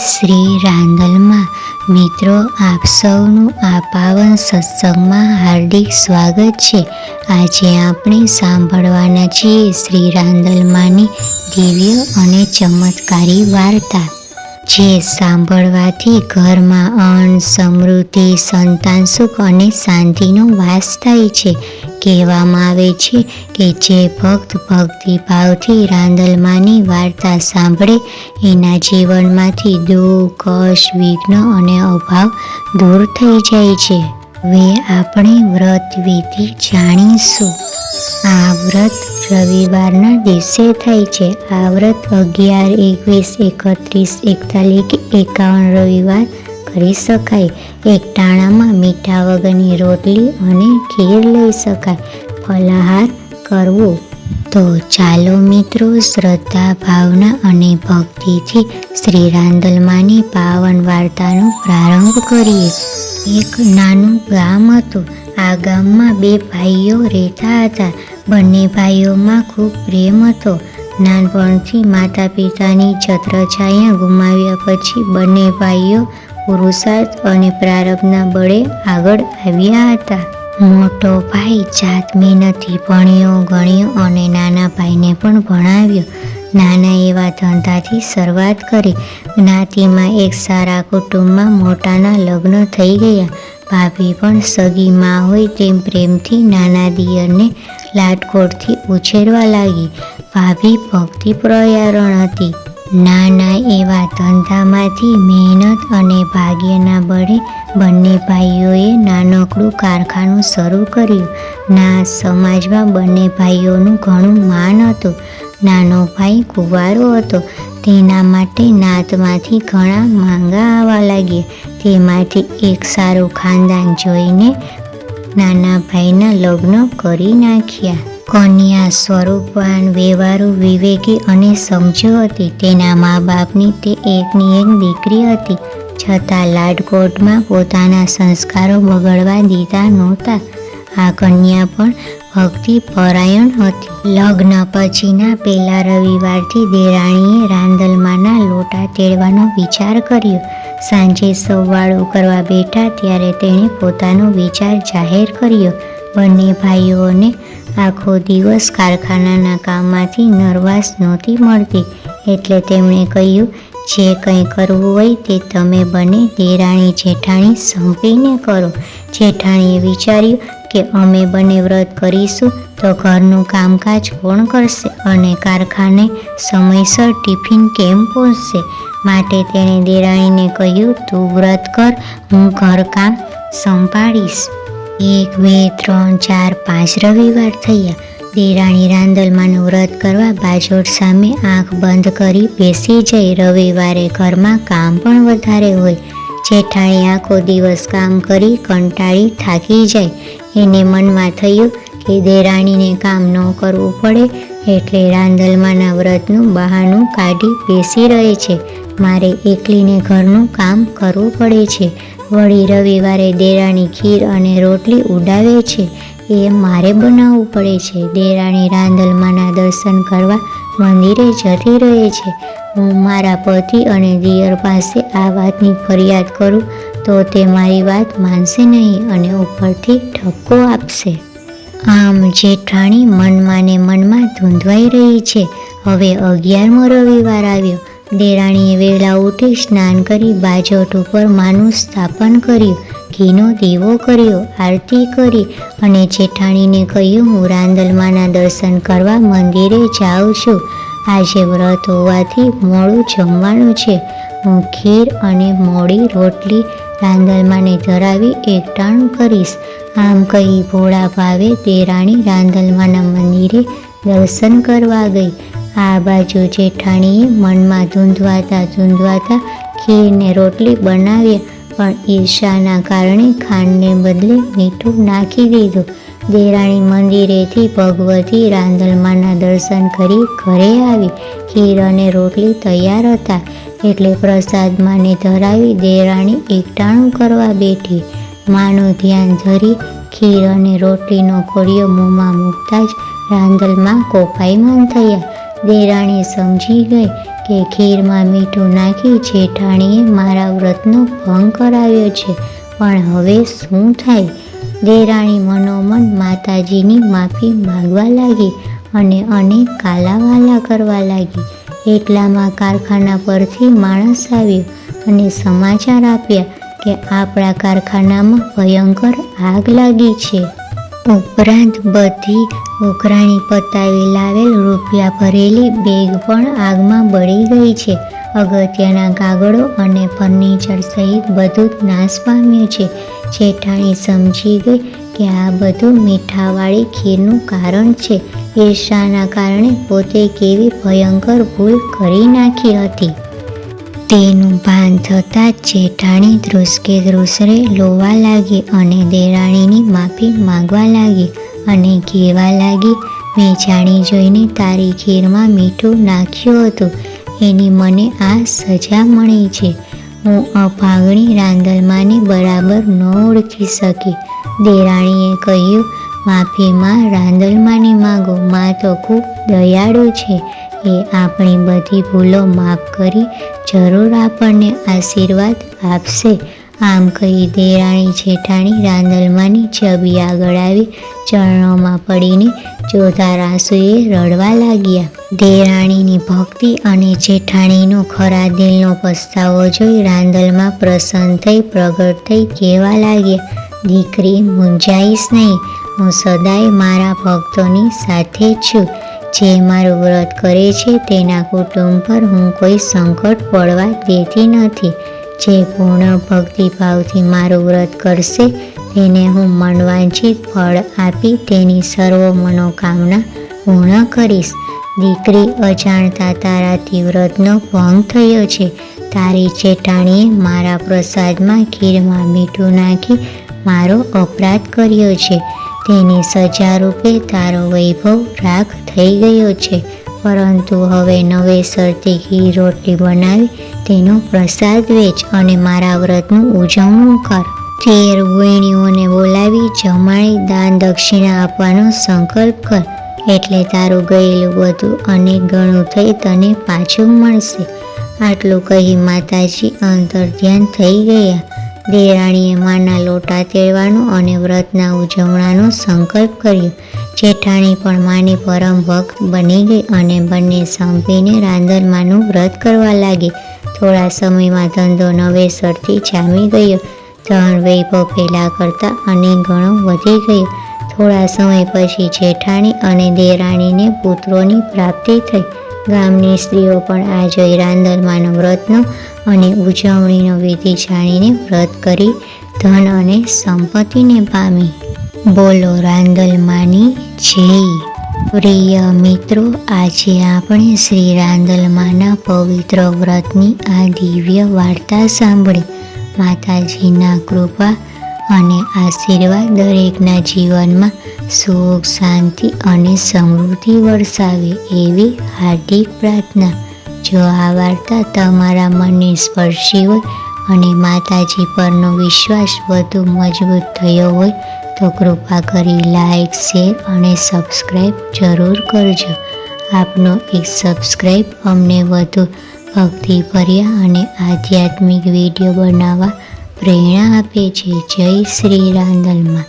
શ્રી રાંદલમાં મિત્રો આપ સૌનું આ પાવન સત્સંગમાં હાર્દિક સ્વાગત છે. આજે આપણે સાંભળવાના છીએ શ્રી રાંદલમાંની દિવ્ય અને ચમત્કારી વાર્તા. જે સાંભળવાથી ઘરમાં અન્ન, સમૃદ્ધિ, સંતાન, સુખ અને શાંતિનો વાસ થાય છે. કહેવામાં આવે છે કે જે ભક્ત ભક્તિભાવથી રાંદલમાંની વાર્તા સાંભળે, એના જીવનમાંથી દુઃખ કશ વિઘ્ન અને અભાવ દૂર થઈ જાય છે. હવે આપણે વ્રત વિધિ જાણીશું. આ વ્રત રવિવારના દિવસે થાય છે. આ વ્રત અગિયાર, એકવીસ, એકત્રીસ, એકતાલીસ, એકાવન રવિવાર કરી શકાય. એક ટાણામાં મીઠા વગરની રોટલી અને ખીર લઈ શકાય. ફલાહાર કરવો. તો ચાલો મિત્રો, શ્રદ્ધા, ભાવના અને ભક્તિથી શ્રી રાંદલમાંની પાવન વાર્તાનો પ્રારંભ કરીએ. એક નાનું ગામ હતું. આ ગામમાં બે ભાઈઓ રહેતા હતા. બંને ભાઈઓમાં ખૂબ પ્રેમ હતો. નાનપણથી માતા પિતાની છત્રછાયા ગુમાવ્યા પછી બંને ભાઈઓ પુરુષાર્થ અને પ્રારંભના બળે આગળ આવ્યા હતા. મોટો ભાઈ જાત મહેનતથી ભણ્યો, ગણ્યો અને નાના ભાઈને પણ ભણાવ્યો. નાના એવા ધંધાથી શરૂઆત કરી. જ્ઞાતિમાં એક સારા કુટુંબમાં મોટાના લગ્ન થઈ ગયા. ભાભી પણ સગી માં હોય તેમ પ્રેમથી નાના દિયરને લાટકોટથી ઉછેરવા લાગી. ભાભી ભક્તિ પ્રયારણ હતી. નાના એવા ધંધામાંથી મહેનત અને ભાગ્યના બળે બંને ભાઈઓએ નાનકડું કારખાનું શરૂ કર્યું. ના, સમાજમાં બંને ભાઈઓનું ઘણું માન હતું. નાનો ભાઈ કુંવારો હતો. તેના માટે નાતમાંથી ઘણા માંગા આવવા લાગ્યા. તેમાંથી એક સારું ખાનદાન જોઈને નાના ભાઈના લગ્ન કરી નાખ્યા. કન્યા સ્વરૂપવાન વ્યવહારુ વિવેકી અને સમજુ હતી તેના મા બાપની તે એકની એક દીકરી હતી. છતાં લાડકોટમાં પોતાના સંસ્કારો બગડવા દીધા નહોતા. આ કન્યા પણ ભક્તિ પરાયણ હતી. લગ્ન પછીના પહેલા રવિવારથી દેરાણીએ રાંદલમાંના લોટા તેડવાનો વિચાર કર્યો. સાંજે સવાળું કરવા બેઠા ત્યારે તેણે પોતાનો વિચાર જાહેર કર્યો. બંને ભાઈઓને આખો દિવસ કારખાનાના કામમાંથી નર્વાસ નહોતી મળતી. એટલે તેમણે કહ્યું, જે કંઈ કરવું હોય તે તમે બંને, દેરાણી જેઠાણી સંપીને કરો. જેઠાણીએ વિચાર્યું કે અમે બંને વ્રત કરીશું તો ઘરનું કામકાજ કોણ કરશે અને કારખાને સમયસર ટિફિન કેમ પહોંચશે માટે તેણે દેરાણીને કહ્યું, તું વ્રત કર, હું ઘરકામ સંભાળીશ. એક, બે, ત્રણ, ચાર, પાંચ રવિવાર થયા. દેરાણી રાંદલમાંનું વ્રત કરવા બાજોટ સામે આંખ બંધ કરી બેસી જઈ રવિવારે ઘરમાં કામ પણ વધારે હોય. જેઠાણી આખો દિવસ કામ કરી કંટાળી થાકી જાય. એને મનમાં થયું કે દેરાણીને કામ ન કરવું પડે એટલે રાંધલમાના વ્રતનું બહાનું કાઢી બેસી રહે છે. મારે એકલીને ઘરનું કામ કરવું પડે છે. વળી રવિવારે દેરાણી ખીર અને રોટલી ઉડાવે છે. એ મારે બનાવવું પડે છે. દેરાણી રાંધલમાના દર્શન કરવા મંદિરે જતી રહે છે. હું મારા પતિ અને દિયર પાસે આ વાતની ફરિયાદ કરું, તો તે મારી વાત માનશે નહીં અને ઉપરથી ઠપકો આપશે. આમ જેઠાણી મનમાં ને મનમાં ધૂંધવાઈ રહી છે. હવે અગિયારમો રવિવાર આવ્યો. દેરાણીએ વહેલા ઉઠી સ્નાન કરી બાજોટ ઉપર માનું સ્થાપન કર્યું. ઘીનો દીવો કર્યો, આરતી કરી અને જેઠાણીને કહ્યું, હું રાંદલમાના દર્શન કરવા મંદિરે જાઉં છું. આજે વ્રત હોવાથી મોડું જમવાનું છે. હું ખીર અને મોડી રોટલી રાંદલમાને ધરાવી એકટાણું કરીશ. આમ કહી ભોળા ભાવે દેરાણી રાંદલમાના મંદિરે દર્શન કરવા ગઈ. આ બાજુ જેઠાણીએ મનમાં ધૂંધવાતા ધૂંધવાતા ખીરને રોટલી બનાવ્યા, પણ ઈર્ષાના કારણે ખાંડને બદલે મીઠું નાખી દીધું. દેરાણી મંદિરેથી ભગવતી રાંદલમાના દર્શન કરી ઘરે આવી. ખીર અને રોટલી તૈયાર હતા. એટલે પ્રસાદ માને ધરાવી દેરાણી એકટાણું કરવા બેઠી. માનું ધ્યાન ધરી ખીર અને રોટલીનો કોળિયો મોંમાં મૂકતા જ રાંદલમાં કોપાયમાન થયા. દેરાણી સમજી ગઈ કે ખીરમાં મીઠું નાખી જેઠાણીએ મારા વ્રતનો ભંગ કરાવ્યો છે. પણ હવે શું થાય? દેરાણી મનોમન માતાજીની માફી માગવા લાગી અને અનેક કાલાવાલા કરવા લાગી. એટલામાં કારખાના પરથી માણસ આવ્યો અને સમાચાર આપ્યા કે આપણા કારખાનામાં ભયંકર આગ લાગી છે. ઉપરાંત બધી ઉઘરાણી પતાવી લાવેલ રૂપિયા ભરેલી બેગ પણ આગમાં બળી ગઈ છે. અગત્યના કાગળો અને ફર્નિચર સહિત બધું જ નાશ પામ્યું છે. જેઠાણી સમજી ગઈ કે આ બધું મીઠાવાળી ખીરનું કારણ છે. ઈર્ષાના કારણે પોતે કેવી ભયંકર ભૂલ કરી નાખી હતી. તેનું ભાન થતાં જેઠાણી ધ્રુસકે ધ્રુસરે લોવા લાગી અને દેરાણીની માફી માંગવા લાગી અને કહેવા લાગી, મેં જાણી જોઈને તારી ખીરમાં મીઠું નાખ્યું હતું. એની મને આ સજા મળી છે. હું અભાગણી રાંદલમાને બરાબર ન ઓળખી શકી. દેરાણીએ કહ્યું, માફીમાં રાંદલમાને માગો. માં તો ખૂબ દયાળુ છે. એ આપણી બધી ભૂલો માફ કરી જરૂર આપણને આશીર્વાદ આપશે. આમ કહી દેરાણી જેઠાણી રાંદલમાની છબી આગળ આવી ચરણોમાં પડીને ચોધા રાસુએ રડવા લાગ્યા. દેરાણીની ભક્તિ અને જેઠાણીનો ખરા દિલનો પસ્તાવો જોઈ રાંદલમાં પ્રસન્ન થઈ, પ્રગટ થઈ કહેવા લાગ્યા, દીકરી, મૂંઝાઈશ નહીં. હું સદાય મારા ભક્તોની સાથે છું. જે મારું વ્રત કરે છે તેના કુટુંબ પર હું કોઈ સંકટ પડવા દેતી નથી. જે પૂર્ણ ભક્તિભાવથી મારું વ્રત કરશે, તેને હું મનવાંછિત ફળ આપી તેની સર્વ મનોકામના પૂર્ણ કરીશ. દીકરી અજાણતા તારાથી વ્રતનો ભંગ થયો છે. તારી ચેટાણીએ મારા પ્રસાદમાં ખીરમાં મીઠું નાખી મારો અપરાધ કર્યો છે. તેની સજા રૂપે તારો વૈભવ રાખ થઈ ગયો છે. પરંતુ હવે નવેસરથી ઘી રોટલી બનાવી તેનો પ્રસાદ વેચ અને મારા વ્રતનું ઉજવણું કર. તેર ગૃહિણીઓને બોલાવી જમાડી દાન દક્ષિણા આપવાનો સંકલ્પ કર. એટલે તારું ગયેલું બધું અનેક ગણું થઈ તને પાછું મળશે. આટલું કહી માતાજી અંતર ધ્યાન થઈ ગયા. દેરાણીએ માના લોટા તેડવાનો અને વ્રતના ઉજવણાનો સંકલ્પ કર્યો. જેઠાણી પણ માની પરમ ભક્ત બની ગઈ અને બંને સંપીને રાંધણમાનું વ્રત કરવા લાગી. થોડા સમયમાં ધંધો નવેસરથી જામી ગયો. ધન વૈભવ પહેલાં કરતાં અને ગણો વધી ગયો. થોડા સમય પછી જેઠાણી અને દેરાણીને પુત્રોની પ્રાપ્તિ થઈ. ગામની સ્ત્રીઓ પણ આ જોઈ રાંદલમાનો વ્રતનો અને ઉજવણીનો વિધિ જાણીને વ્રત કરી ધન અને સંપત્તિને પામી. બોલો રાંદલમાની જય. પ્રિય મિત્રો, આજે આપણે શ્રી રાંદલમાના પવિત્ર વ્રતની આ દિવ્ય વાર્તા સાંભળી. માતાજીના કૃપા અને આશીર્વાદ દરેકના જીવનમાં સુખ, શાંતિ અને સમૃદ્ધિ વરસાવે એવી હાર્દિક પ્રાર્થના. જો આ વાર્તા તમારા મનને સ્પર્શી હોય અને માતાજી પરનો વિશ્વાસ વધુ મજબૂત થયો હોય, તો કૃપા કરી લાઈક શેર અને સબસ્ક્રાઈબ જરૂર કરજો. આપનો એક સબસ્ક્રાઈબ અમને વધુ ભક્તિભર્યા અને આધ્યાત્મિક વીડિયો બનાવવા પ્રેરણા આપે છે. જય શ્રી રાંદલમાં